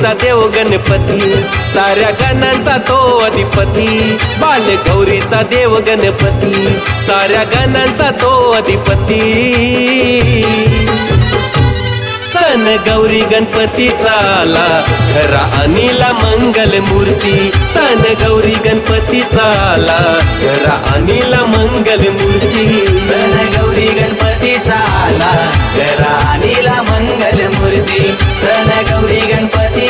गौरीचा देव गणपती. साऱ्या गणांचा तो अधिपती. बाल गौरीचा देव गणपती. साऱ्या गणांचा तो अधिपती. सन गौरी गणपतीचा आला. घरा अनिला मंगल मूर्ती. सन गौरी गणपतीचा आला. घरा अनिला मंगल मूर्ती. सन गौरी गणपतीचा आला. घरा अनिला मंगल मूर्ती. सन गौरी गणपती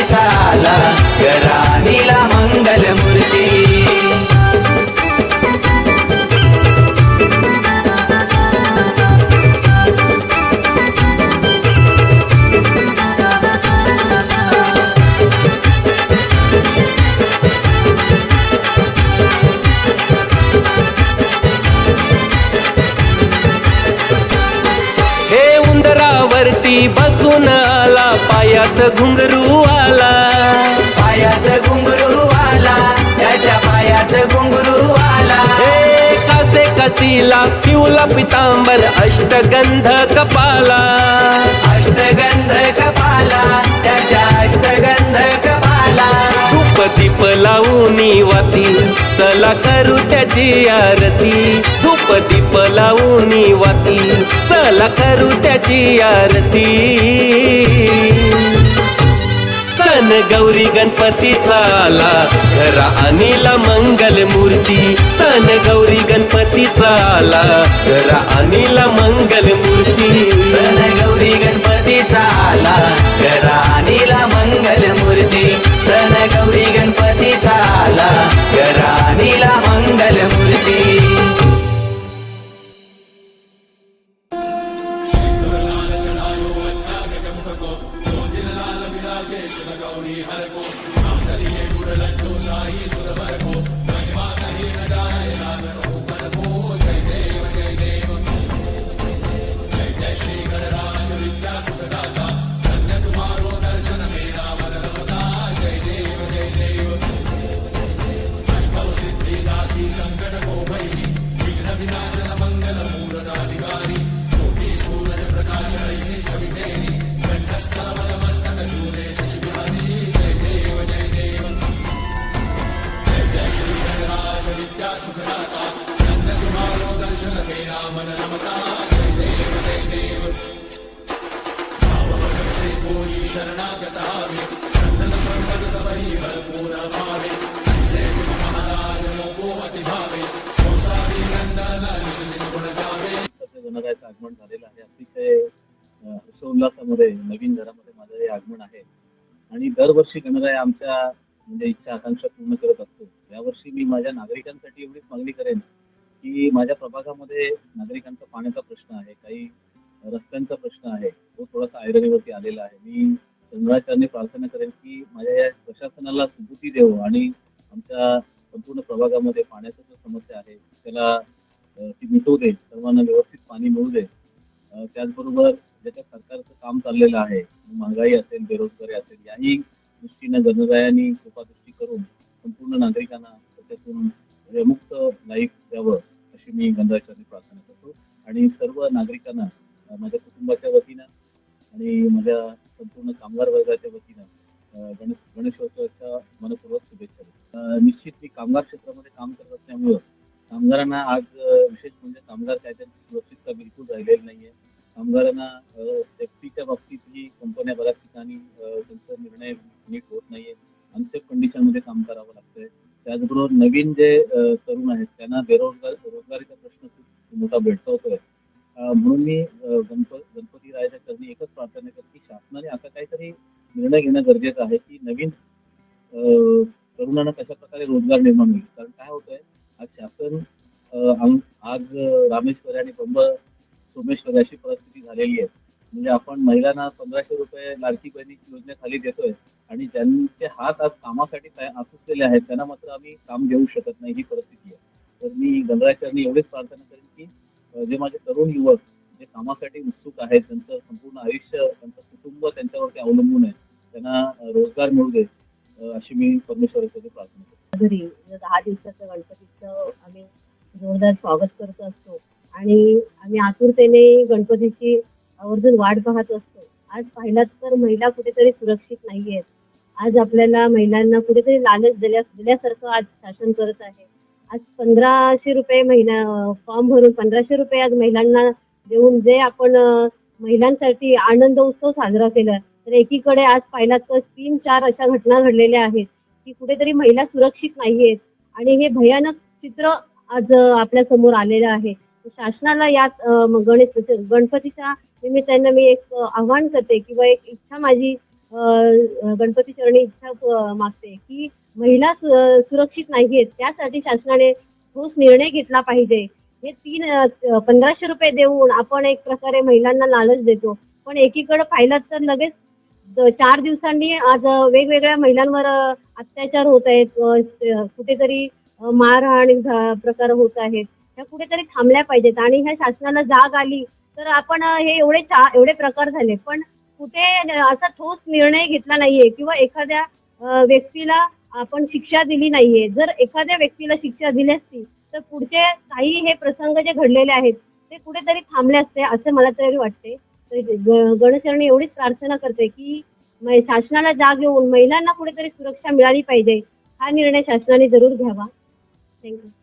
उंदरावरती बसून आला पायात घुंगरू आला. पायात घुंगरू आला त्याच्या पायात घुंगरू आला. हे कासे कसीला पिवला पितांबर अष्टगंध कपाला. अष्टगंध कपाला त्याच्या अष्टगंध कपाला. धूप दीप लावूनी वाती चला करू त्याची आरती. धूप चला करू त्याची आरती. सन गौरी गणपतीचा आला घरा अनिला मंगल मूर्ती. सन गौरी गणपतीचा चाला घरा अनिला मंगल मूर्ती. सन गौरी गणपती चाला घरा अनिला मंगल मूर्ती. सन गौरी गणपती चाला కలిగే గుడలంటూ సాయి సురవరకు. गणरायाचं आगमन झालेलं आहे. अतिशय हर्षोल्लासामध्ये नवीन घरामध्ये माझं हे आगमन आहे. आणि दरवर्षी गणराय आमच्या म्हणजे इच्छा आकांक्षा पूर्ण करत असतो. यावर्षी मी माझ्या नागरिकांसाठी एवढीच मागणी करेन की माझ्या प्रभागामध्ये नागरिकांचा पाण्याचा प्रश्न आहे काही रस्त्यांचा प्रश्न आहे तो थोडासा ऐरणीवरती आलेला आहे. मी चंद्राचार्य प्रार्थना करेन की माझ्या या प्रशासनाला सुबुती देव आणि आमच्या संपूर्ण प्रभागामध्ये पाण्याची जो समस्या आहे त्याला ती मिटवू दे सर्वांना व्यवस्थित पाणी मिळू दे. त्याचबरोबर ज्याच्या सरकारचं काम चाललेलं आहे महागाई असेल बेरोजगारी असेल याही दृष्टीनं गणरायांनी कृपादृष्टी करून संपूर्ण नागरिकांना त्याच्यातून मुक्त लाईफ द्यावं अशी मी गणरायाचरणी प्रार्थना करतो. आणि सर्व नागरिकांना माझ्या कुटुंबाच्या वतीनं आणि माझ्या संपूर्ण कामगार वर्गाच्या वतीनं गणेश गणेशोत्सवाच्या मनपूर्वक शुभेच्छा निश्चित मी कामगार क्षेत्रामध्ये काम करत असल्यामुळं कामगारांना आज कामगार सुरक्षितता बिलकुल राहिलेली नाहीये. कामगारांना सेफ्टीच्या बाबतीतही कंपन्या बऱ्याच ठिकाणी त्यांचा निर्णय नीट होत नाहीये. अनसेफ कंडिशनमध्ये काम करावं लागतंय. त्याचबरोबर नवीन जे तरुण आहेत त्यांना बेरोजगार रोजगारीचा प्रश्न खूप मोठा भेडसावतोय. म्हणून मी गणपती रायच्या चरणी एकच प्रार्थना करतो की शासनाने आता काहीतरी निर्णय घेणं गरजेचं आहे की नवीन तरुणांना कशा प्रकारे रोजगार निर्माण होईल. कारण काय होतंय आज शासन आज रामेश्वर आणि बंब सोमेश्वर अशी परिस्थिती झालेली आहे. म्हणजे आपण महिलांना पंधराशे रुपये लाडकी बहिणी योजनेखाली देतोय आणि ज्यांचे हात आज कामासाठी तया- आसुसलेले आहेत त्यांना मात्र आम्ही काम देऊ शकत नाही ही परिस्थिती आहे. तर मी गणराजचरणी एवढीच प्रार्थना करेन की जे माझे तरुण युवक जे कामासाठी उत्सुक आहेत त्यांचं संपूर्ण आयुष्य त्यांचं कुटुंब त्यांच्यावरती अवलंबून आहे त्यांना रोजगार मिळू दे अशी मी परमेश्वराची प्रार्थना करतो. घरी दहा दिवसाचं गणपतीचं जोरदार स्वागत करत असतो. आणि आम्ही आतुरतेने गणपतीची आवर्जून वाट पाहत असतो. आज पाहिलात तर महिला कुठेतरी सुरक्षित नाहीयेत आज आपल्याला महिलांना कुठेतरी लालच दिल्या दिल्यासारखं आज शासन करत आहे. आज पंधराशे रुपये महिना फॉर्म भरून पंधराशे रुपये आज महिलांना देऊन जे आपण महिलांसाठी आनंद उत्सव साजरा केला तर एकीकडे आज पाहिलात तर तीन चार अशा घटना घडलेल्या आहेत की कुठेतरी महिला सुरक्षित नाहीयेत. आणि हे भयानक चित्र आज आपल्यासमोर आलेलं आहे. शासनाला यात गणेश गणपतीच्या निमित्तानं मी एक आव्हान करते किंवा एक इच्छा माझी गणपती चरणी इच्छा मागते की महिला सुरक्षित नाहीयेत. त्यासाठी शासनाने ठोस निर्णय घेतला पाहिजे. हे तीन पंधराशे रुपये देऊन आपण एक प्रकारे महिलांना लालच देतो. पण एकीकडे पाहिलं तर लगेच चार दिवसांनी आज वेगवेगळ्या महिलांवर अत्याचार होत आहेत. कुठेतरी मारहाण प्रकार होत आहेत. ह्या कुठेतरी थांबल्या पाहिजेत आणि ह्या शासनाला जाग आली तर आपण हे एवढे चा- एवढे प्रकार झाले. पण कुठे असा ठोस निर्णय घेतला नाहीये किंवा एखाद्या व्यक्तीला आपण शिक्षा दिली नाहीये. जर एखाद्या व्यक्तीला शिक्षा दिली असती तर पुढचे काही हे प्रसंग जे घडलेले आहेत ते कुठेतरी थांबले असते असं मला तरी वाटते. तर गणचरणी एवढीच प्रार्थना करते की शासनाला जाग येऊन महिलांना कुठेतरी सुरक्षा मिळाली पाहिजे. हा निर्णय शासनाने जरूर घ्यावा. Thank you.